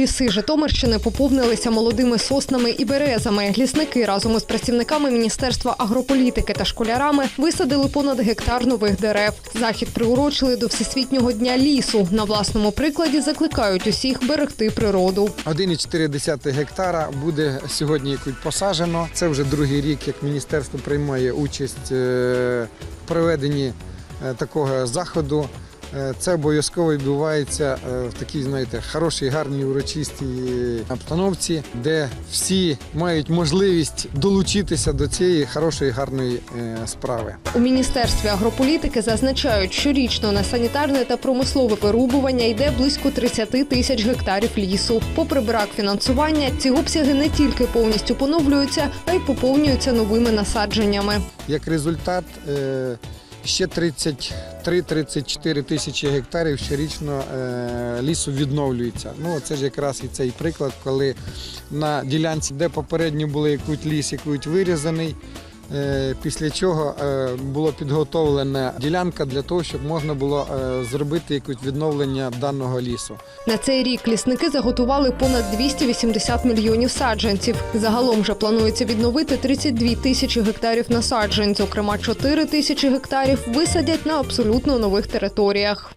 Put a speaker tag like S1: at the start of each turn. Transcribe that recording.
S1: Ліси Житомирщини поповнилися молодими соснами і березами. Лісники разом із працівниками Міністерства агрополітики та школярами висадили понад гектар нових дерев. Захід приурочили до Всесвітнього дня лісу. На власному прикладі закликають усіх берегти природу.
S2: 1,4 гектара буде сьогодні посаджено. Це вже другий рік, як міністерство приймає участь е, в проведенні е, такого заходу. Е, Це обов'язково відбувається е, в такій, знаєте, хорошій, гарній урочистій обстановці, де всі мають можливість долучитися до цієї хорошої, гарної е, справи.
S1: У міністерстві агрополітики зазначають, щорічно на санітарне та промислове вирубування йде близько 30 тисяч гектарів лісу. Попри брак фінансування, ці обсяги не тільки повністю поновлюються, а й поповнюються новими насадженнями.
S2: Як результат, е, ще 33-34 тисячі гектарів щорічно е, лісу відновлюється. Ну, це ж якраз і цей приклад, коли на ділянці, де попередньо були якийсь ліс, якийсь вирізаний, після чого е, була підготовлена ділянка для того, щоб можна було е, зробити якесь відновлення даного лісу.
S1: На цей рік лісники заготували понад 280 мільйонів саджанців. Загалом же планується відновити 32 тисячі гектарів насаджень. Зокрема, 4 тисячі гектарів висадять на абсолютно нових територіях.